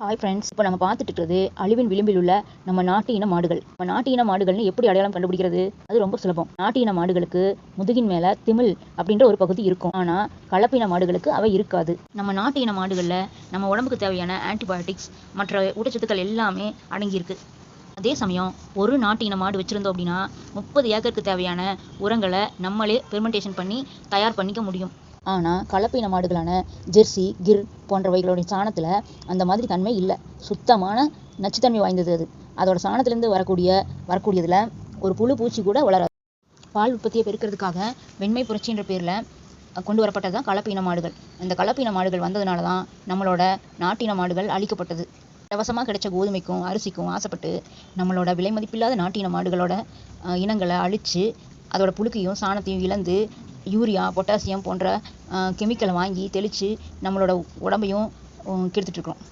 Hi friends இப்போ நம்ம பார்த்துட்டு இருக்கிறது அழிவின் விளிம்பில் உள்ள நம்ம நாட்டு இன மாடுகள். நம்ம நாட்டு இன மாடுகள்னு எப்படி அடையாளம் கண்டுபிடிக்கிறது? அது ரொம்ப சுலபம். நாட்டு இன மாடுகளுக்கு முதுகின் மேலே திமில் அப்படின்ற ஒரு பகுதி இருக்கும். ஆனால் கலப்பின மாடுகளுக்கு அவை இருக்காது. நம்ம நாட்டு இன மாடுகளில் நம்ம உடம்புக்கு தேவையான ஆன்டிபயோட்டிக்ஸ் மற்ற ஊட்டச்சத்துக்கள் எல்லாமே அடங்கியிருக்கு. அதே சமயம் ஒரு நாட்டு இன மாடு வச்சுருந்தோம் அப்படின்னா முப்பது ஏக்கருக்கு தேவையான உரங்களை நம்மளே பெர்மெண்டேஷன் பண்ணி தயார் பண்ணிக்க முடியும். ஆனால் கலப்பின மாடுகளான ஜெர்சி கிர் போன்றவைகளுடைய சாணத்தில் அந்த மாதிரி தன்மை இல்லை. சுத்தமான நச்சுத்தன்மை வாய்ந்தது அது. அதோட சாணத்திலேருந்து வரக்கூடிய வரக்கூடியதில் ஒரு புழு பூச்சி கூட வளராது. பால் உற்பத்தியை பெருக்கிறதுக்காக வெண்மை புரட்சின்ற பேரில் கொண்டு வரப்பட்டது தான் கலப்பின மாடுகள். இந்த கலப்பின மாடுகள் வந்ததுனால தான் நம்மளோட நாட்டின மாடுகள் அழிக்கப்பட்டது. இலவசமாக கிடைச்ச கோதுமைக்கும் அரிசிக்கும் ஆசைப்பட்டு நம்மளோட விலை மதிப்பில்லாத நாட்டின மாடுகளோட இனங்களை அழித்து அதோட புழுக்கையும் சாணத்தையும் இழந்து யூரியா பொட்டாசியம் போன்ற கெமிக்கலை வாங்கி தெளித்து நம்மளோட உடம்பையும் கெடுத்துட்ருக்கோம்